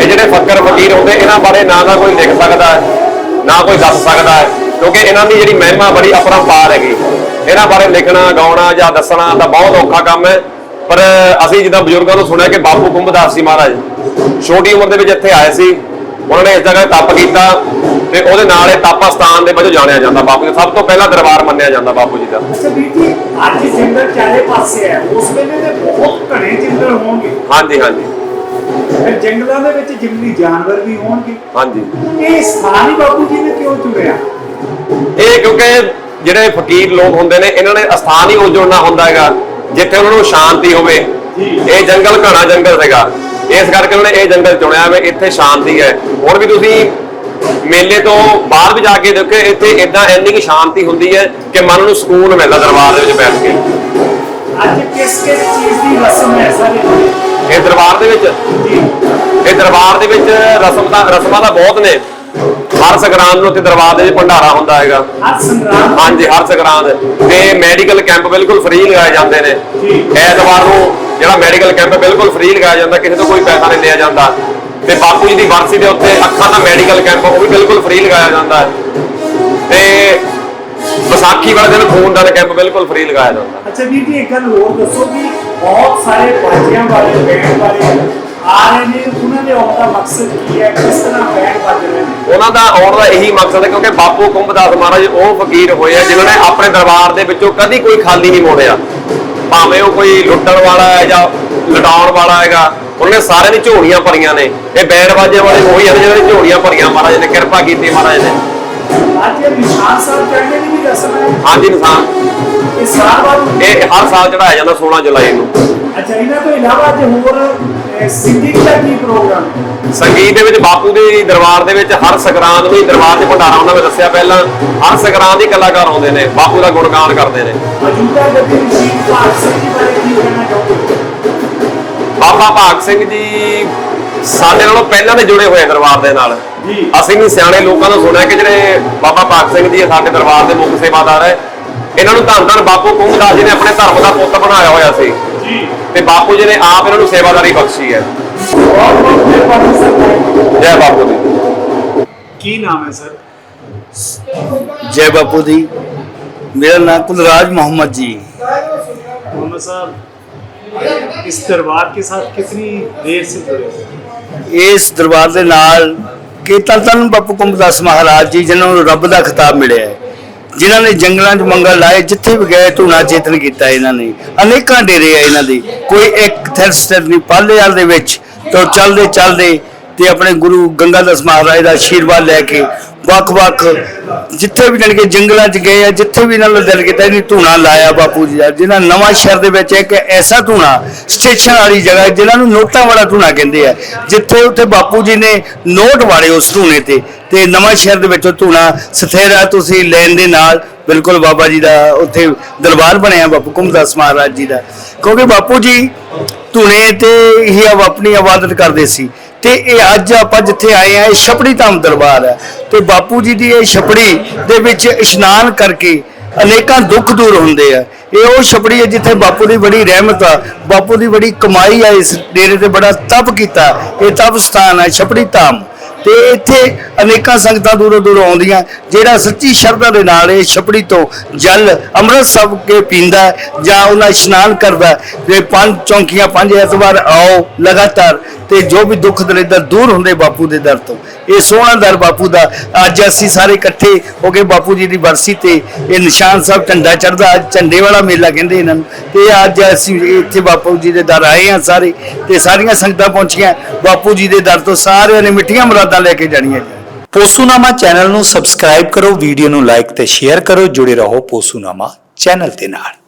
ਇਹ ਜਿਹੜੇ ਫੱਕਰ ਫਕੀਰ ਹੁੰਦੇ, ਇਹਨਾਂ ਬਾਰੇ ਨਾ ਤਾਂ ਕੋਈ ਲਿਖ ਸਕਦਾ ਹੈ, ਨਾ ਕੋਈ ਦੱਸ ਸਕਦਾ ਹੈ, ਕਿਉਂਕਿ ਇਹਨਾਂ ਦੀ ਜਿਹੜੀ ਮਹਿਮਾ ਬੜੀ ਅਪਰੰਪਾਰ ਹੈਗੀ। ਇਹਨਾਂ ਬਾਰੇ ਲਿਖਣਾ, ਗਾਉਣਾ ਜਾਂ ਦੱਸਣਾ ਤਾਂ ਬਹੁਤ ਔਖਾ ਕੰਮ ਹੈ। ਪਰ ਅਸੀਂ ਜਿੱਦਾਂ ਬਜ਼ੁਰਗਾਂ ਤੋਂ ਸੁਣਿਆ ਕਿ ਬਾਪੂ ਕੁੰਭਦਾਸ ਜੀ ਮਹਾਰਾਜ ਛੋਟੀ ਉਮਰ ਦੇ ਵਿੱਚ ਇੱਥੇ ਆਏ ਸੀ, ਉਹਨਾਂ ਨੇ ਇਸ ਜਗ੍ਹਾ ਤਪ ਕੀਤਾ ਤੇ ਉਹਦੇ ਨਾਲ ਇਹ ਤਪ ਸਥਾਨ ਦੇ ਵਜੋਂ ਜਾਣਿਆ ਜਾਂਦਾ ਬਾਪੂ ਜੀ। ਸਭ ਤੋਂ ਪਹਿਲਾ ਦਰਬਾਰ ਮੰਨਿਆ ਜਾਂਦਾ ਬਾਪੂ ਜੀ ਦਾ। ਅੱਜ ਜੰਗਲ ਚਾਰੇ ਪਾਸੇ ਹੈ ਉਸ ਵੇਲੇ ਤੇ ਬਹੁਤ ਘਣੇ ਜੰਗਲ ਹੋਣਗੇ। ਹਾਂਜੀ ਹਾਂਜੀ। ਫਿਰ ਜੰਗਲਾਂ ਦੇ ਵਿੱਚ ਜੰਗਲੀ ਜਾਨਵਰ ਵੀ ਹੋਣਗੇ। ਹਾਂਜੀ। ਇਹ ਸਥਾਨ ਹੀ ਬਾਪੂ ਜੀ ਨੇ ਕਿਉਂ ਚੁਣਿਆ? ਇਹ ਕਿਉਂਕਿ ਜਿਹੜੇ ਫਕੀਰ ਲੋਕ ਹੁੰਦੇ ਨੇ ਇਹਨਾਂ ਨੇ ਅਸਥਾਨ ਹੀ ਉਹ ਜੁੜਨਾ ਹੁੰਦਾ ਹੈਗਾ ਜਿੱਥੇ ਉਹਨਾਂ ਨੂੰ ਸ਼ਾਂਤੀ ਹੋਵੇ। ਇਹ ਜੰਗਲ ਘਣਾ ਜੰਗਲ ਸੀਗਾ ਇਸ ਕਰਕੇ ਉਹਨਾਂ ਨੇ ਇਹ ਜੰਗਲ ਚੁਣਿਆ ਵੇ ਇੱਥੇ ਸ਼ਾਂਤੀ ਹੈ। ਹੁਣ ਵੀ ਤੁਸੀਂ ਮੇਲੇ ਤੋਂ ਬਾਹਰ ਵੀ ਜਾ ਕੇ ਦੇਖੋ ਇੱਥੇ ਇਦਾਂ ਇੰਨੀ ਕਿ ਸ਼ਾਂਤੀ ਹੁੰਦੀ ਹੈ ਕਿ ਮਨ ਨੂੰ ਸਕੂਨ ਮਿਲਦਾ ਦਰਬਾਰ ਦੇ ਵਿੱਚ ਬੈਠ ਕੇ। ਅੱਜ ਕਿਸ ਕਿਸ ਚੀਜ਼ ਦੀ ਰਸਮ ਹੈ ਸਾਰੇ? ਇਹ ਦਰਬਾਰ ਦੇ ਵਿੱਚ? ਇਹ ਦਰਬਾਰ ਦੇ ਵਿੱਚ ਰਸਮ ਦਾ ਰਸਮਾਂ ਦਾ ਬਹੁਤ ਨੇ। ਹਰ ਸੰਗਰਾਂਦ ਨੂੰ ਇੱਥੇ ਦਰਬਾਰ ਦੇ ਵਿੱਚ ਭੰਡਾਰਾ ਹੁੰਦਾ ਹੈਗਾ। ਹਰ ਸੰਗਰਾਮ ਹਾਂਜੀ ਹਰ ਸੰਗਰਾਂਦ। ਤੇ ਮੈਡੀਕਲ ਕੈਂਪ ਬਿਲਕੁਲ ਫ੍ਰੀ ਲਗਾਏ ਜਾਂਦੇ ਨੇ। ਐਤਵਾਰ ਨੂੰ ਜਿਹੜਾ ਮੈਡੀਕਲ ਕੈਂਪ ਬਿਲਕੁਲ ਫ੍ਰੀ ਲਗਾਇਆ ਜਾਂਦਾ ਕਿਸੇ ਤੋਂ ਕੋਈ ਪੈਸਾ ਨਹੀਂ ਲਿਆ ਜਾਂਦਾ। ਤੇ ਬਾਪੂ ਜੀ ਦੀ ਵਰਸੀ ਦੇ ਉੱਤੇ ਅੱਖਾਂ ਦਾ ਮੈਡੀਕਲ ਕੈਂਪ ਉਹ ਵੀ ਬਿਲਕੁਲ ਫ੍ਰੀ ਲਗਾਇਆ ਜਾਂਦਾ ਹੈ। ਤੇ ਵਿਸਾਖੀ ਵਾਲੇ ਦਿਨ ਖੂਨ ਦਾਨ ਕੈਂਪ ਬਿਲਕੁਲ ਫ੍ਰੀ ਲਗਾਇਆ ਜਾਂਦਾ। ਅੱਛਾ ਵੀਰ ਜੀ ਇੱਕ ਗੱਲ ਹੋਰ ਦੱਸੋ ਕਿ ਬਹੁਤ ਸਾਰੇ ਬਾਜੀਆਂ ਵਾਲੇ ਬੈਂਡ ਵਾਲੇ ਆ ਰਹੇ ਨੇ ਉਹਨਾਂ ਦੇ ਆਉਣ ਦਾ ਮਕਸਦ ਕੀ ਹੈ? ਕਿਸ ਤਰ੍ਹਾਂ ਬੈਂਡ ਵੱਜ ਰਹੇ ਨੇ? ਉਹਨਾਂ ਦਾ ਆਉਣ ਦਾ ਇਹੀ ਮਕਸਦ ਹੈ ਕਿਉਂਕਿ ਬਾਪੂ ਕੁੰਭਦਾਸ ਮਹਾਰਾਜ ਉਹ ਫਕੀਰ ਹੋਏ ਆ ਜਿਨ੍ਹਾਂ ਨੇ ਆਪਣੇ ਦਰਬਾਰ ਦੇ ਵਿੱਚੋਂ ਕਦੀ ਕੋਈ ਖਾਲੀ ਨਹੀਂ ਮੋੜਿਆ। ਭਾਵੇਂ ਉਹ ਕੋਈ ਲੁੱਟਣ ਵਾਲਾ ਹੈ ਜਾਂ ਲਟਾਉਣ ਵਾਲਾ ਹੈਗਾ ਉਹਨਾਂ ਨੇ ਸਾਰਿਆਂ ਦੀ ਝੋਲੀਆਂ ਭਰੀਆਂ ਨੇ। ਇਹ ਬੈਂਡ ਬਾਜੇ ਵਾਲੇ ਉਹੀ ਹਨ ਜਿਹਨਾਂ ਦੀ ਝੋਲੀਆਂ ਭਰੀਆਂ ਮਹਾਰਾਜ ਨੇ ਕਿਰਪਾ ਕੀਤੀ ਮਹਾਰਾਜ ਨੇ। ਅੱਜ ਇਹ ਨਿਸ਼ਾਨ ਸਾਹਿਬ ਚੜ੍ਹਨੇ ਦੀ ਵੀ ਰਸਮ ਹੈ ਹਾਂਜੀ ਸਾਲ ਬਾਅਦ ਇਹ ਹਰ ਸਾਲ ਚੜਾਇਆ ਜਾਂਦਾ 16 ਜੁਲਾਈ ਨੂੰ। ਅੱਛਾ ਇਹਨਾਂ ਤੋਂ ਇਲਾਵਾ ਅੱਜ ਹੋਰ ਸਿੰਗਿੰਗ ਦਾ ਕੀ ਪ੍ਰੋਗਰਾਮ? ਹੈ? ਸੰਗੀਤ ਦੇ ਵਿੱਚ ਬਾਪੂ ਦੇ ਦਰਬਾਰ ਦੇ ਵਿੱਚ ਹਰ ਸੰਗਰਾਂਦ ਨੂੰ ਦਰਬਾਰ 'ਚ ਭੰਡਾਰਾ ਹੁੰਦਾ ਮੈਂ ਦੱਸਿਆ ਪਹਿਲਾਂ। ਹਰ ਸੰਗਰਾਂਦ ਹੀ ਕਲਾਕਾਰ ਆਉਂਦੇ ਨੇ ਬਾਪੂ ਦਾ ਗੁਣਗਾਨ ਕਰਦੇ ਨੇ। ਮੌਜੂਦਾ ਗੱਦੀ ਸ਼ਹੀਦ ਭਾਗ ਸਿੰਘ ਜੀ ਬਾਰੇ ਬਾਬਾ ਭਾਗ ਸਿੰਘ ਜੀ ਸਾਡੇ ਨਾਲੋਂ ਪਹਿਲਾਂ ਦੇ ਜੁੜੇ ਹੋਏ ਦਰਬਾਰ ਦੇ ਨਾਲ। ਅਸੀਂ ਵੀ ਸਿਆਣੇ ਲੋਕਾਂ ਤੋਂ ਸੁਣਿਆ ਕਿ ਜਿਹੜੇ ਬਾਬਾ ਭਾਗ ਸਿੰਘ ਜੀ ਸਾਡੇ ਦਰਬਾਰ ਦੇ ਮੁੱਖ ਸੇਵਾਦਾਰ ਹੈ। ਇਹਨਾਂ ਨੂੰ ਧੰਨ ਧੰਨ ਬਾਪੂ ਕੁੰਮਦਾਸ ਜੀ ਨੇ ਆਪਣੇ ਧਰਮ ਦਾ ਪੁੱਤ ਬਣਾਇਆ ਹੋਇਆ ਸੀ। ਤੇ ਬਾਪੂ ਜੀ ਨੇ ਆਪ ਇਹਨਾਂ ਨੂੰ ਸੇਵਾਦਾਰੀ ਬਖਸ਼ੀ ਹੈ। ਜੈ ਬਾਪੂ ਜੀ। ਕੀ ਨਾਮ ਹੈ ਸਰ? ਜੈ ਬਾਪੂ ਜੀ। ਮੇਰਾ ਨਾਮ ਕੁਲਰਾਜ ਮੁਹੰਮਦ ਜੀ। ਮੁਹੰਮਦ ਸਾਹਿਬ इस दरबार के साथ कितनी देर से जुड़े हो ਇਸ ਦਰਬਾਰ ਦੇ ਨਾਲ ਕਿ ਧੰਨ ਧੰਨ ਬਾਪੂ ਕੁੰਭਦਾਸ ਮਹਾਰਾਜ ਜੀ ਜਿਨ੍ਹਾਂ ਨੂੰ ਰੱਬ ਦਾ ਖਿਤਾਬ ਮਿਲਿਆ ਹੈ ਜਿਨ੍ਹਾਂ ਨੇ ਜੰਗਲਾਂ 'ਚ ਮੰਗਲ ਲਾਏ ਜਿੱਥੇ ਵੀ ਗਏ ਧੂਣਾ ਚੇਤਨ ਕੀਤਾ ਇਹਨਾਂ ਨੇ ਅਨੇਕਾਂ ਡੇਰੇ ਆ ਇਹਨਾਂ ਦੇ ਕੋਈ ਇੱਕ ਥਰਸਟਰ ਨਹੀਂ ਪਾਲੇਵਾਲ ਦੇ ਵਿੱਚ ਤੋਂ ਚੱਲਦੇ ਚੱਲਦੇ ਤੇ ਆਪਣੇ ਗੁਰੂ ਗੰਗਾਦਾਸ ਮਹਾਰਾਜ ਦਾ ਆਸ਼ੀਰਵਾਦ ਲੈ ਕੇ ਵੱਖ-ਵੱਖ ਜਿੱਥੇ ਵੀ ਜਾਣੀ ਕਿ ਜੰਗਲਾਂ 'ਚ ਗਏ ਆ, ਜਿੱਥੇ ਵੀ ਇਹਨਾਂ ਨੂੰ ਦਿਲ ਕੀਤਾ, ਇਹਨੇ ਧੂਣਾ ਲਾਇਆ ਬਾਪੂ ਜੀ ਦਾ, ਜਿਹਨਾਂ ਨਵਾਂ ਸ਼ਹਿਰ ਦੇ ਵਿੱਚ ਇੱਕ ਐਸਾ ਧੂਣਾ, ਸਟੇਸ਼ਨ ਵਾਲੀ ਜਗ੍ਹਾ, ਜਿਹਨਾਂ ਨੂੰ ਨੋਟਾਂ ਵਾਲਾ ਧੂਣਾ ਕਹਿੰਦੇ ਆ, ਜਿੱਥੇ ਉੱਥੇ ਬਾਪੂ ਜੀ ਨੇ ਨੋਟ ਵਾਲੇ ਉਸ ਧੂਣੇ ਤੇ ਤੇ ਨਵਾਂ ਸ਼ਹਿਰ ਦੇ ਵਿੱਚੋਂ ਧੂਣਾ ਸਥੇਰਾ ਤੁਸੀਂ ਲੈਣ ਦੇ ਨਾਲ ਬਿਲਕੁਲ ਬਾਬਾ ਜੀ ਦਾ ਉੱਥੇ ਦਰਬਾਰ ਬਣਿਆ ਬਾਪੂ ਕੁੰਭਦਾਸ ਮਹਾਰਾਜ ਜੀ ਦਾ। ਕਿਉਂਕਿ ਬਾਪੂ ਜੀ ਧੂਣੇ ਤੇ ਹੀ ਆਪਣੀ ਇਬਾਦਤ ਕਰਦੇ ਸੀ। ਤੇ ਇਹ ਅੱਜ ਆਪਾਂ ਜਿੱਥੇ ਆਏ ਆ ਇਹ ਛਪੜੀ ਧਾਮ ਦਰਬਾਰ ਹੈ। ਤੇ ਬਾਪੂ ਜੀ ਦੀ ਇਹ ਛਪੜੀ ਦੇ ਵਿੱਚ ਇਸ਼ਨਾਨ ਕਰਕੇ ਅਨੇਕਾਂ ਦੁੱਖ ਦੂਰ ਹੁੰਦੇ ਆ। ਇਹ ਉਹ ਛਪੜੀ ਹੈ ਜਿੱਥੇ ਬਾਪੂ ਦੀ ਬੜੀ ਰਹਿਮਤ ਆ, ਬਾਪੂ ਦੀ ਬੜੀ ਕਮਾਈ ਆ, ਇਸ ਡੇਰੇ ਤੇ ਬੜਾ ਤਪ ਕੀਤਾ। ਇਹ ਤਪ ਸਥਾਨ ਹੈ ਛਪੜੀ ਧਾਮ। ਤੇ ਇੱਥੇ ਅਨੇਕਾਂ ਸੰਗਤਾਂ ਦੂਰੋਂ ਦੂਰੋਂ ਆਉਂਦੀਆਂ। ਜਿਹੜਾ ਸੱਚੀ ਸ਼ਰਧਾ ਦੇ ਨਾਲ ਇਹ ਛਪੜੀ ਤੋਂ ਜਲ ਅੰਮ੍ਰਿਤ ਸਭ ਕੇ ਪੀਂਦਾ ਜਾਂ ਉਹਨਾਂ ਇਸ਼ਨਾਨ ਕਰਦਾ ਹੈ। ਤੇ ਪੰਜ ਚੌਂਕੀਆਂ, ਪੰਜ ਐਤਵਾਰ ਆਓ, ਲਗਾਤਾਰ ਤੇ ਜੋ ਵੀ ਦੁੱਖ ਦਲਿੱਦਰ ਦੂਰ ਹੁੰਦੇ ਬਾਪੂ ਦੇ ਦਰ ਤੋਂ, ਇਹ ਸੋਹਣਾ ਦਰ ਬਾਪੂ ਦਾ। ਅੱਜ ਅਸੀਂ ਸਾਰੇ ਇਕੱਠੇ ਹੋ ਕੇ ਬਾਪੂ ਜੀ ਦੀ ਵਰਸੀ ਤੇ ਇਹ ਨਿਸ਼ਾਨ ਸਾਹਿਬ ਝੰਡਾ ਚੜਦਾ ਅੱਜ ਝੰਡੇ ਵਾਲਾ ਮੇਲਾ ਕਹਿੰਦੇ ਇਹਨਾਂ ਨੂੰ। ਤੇ ਅੱਜ ਅਸੀਂ ਇੱਥੇ ਬਾਪੂ ਜੀ ਦੇ ਦਰ ਆਏ ਹਾਂ ਸਾਰੇ, ਤੇ ਸਾਰੀਆਂ ਸੰਗਤਾਂ ਪਹੁੰਚੀਆਂ। ਬਾਪੂ ਜੀ ਦੇ ਦਰ ਤੋਂ ਸਾਰਿਆਂ ਨੇ ਮਿੱਠੀਆਂ ਮੁਰਾਦਾਂ ਲੈ ਕੇ ਜਾਣੀਆਂ ਪੋਸੂਨਾਮਾ ਚੈਨਲ ਨੂੰ ਸਬਸਕ੍ਰਾਈਬ ਕਰੋ, ਵੀਡੀਓ ਨੂੰ ਲਾਈਕ ਤੇ ਸ਼ੇਅਰ ਕਰੋ, ਜੁੜੇ ਰਹੋ ਪੋਸੂਨਾਮਾ ਚੈਨਲ ਦੇ ਨਾਲ।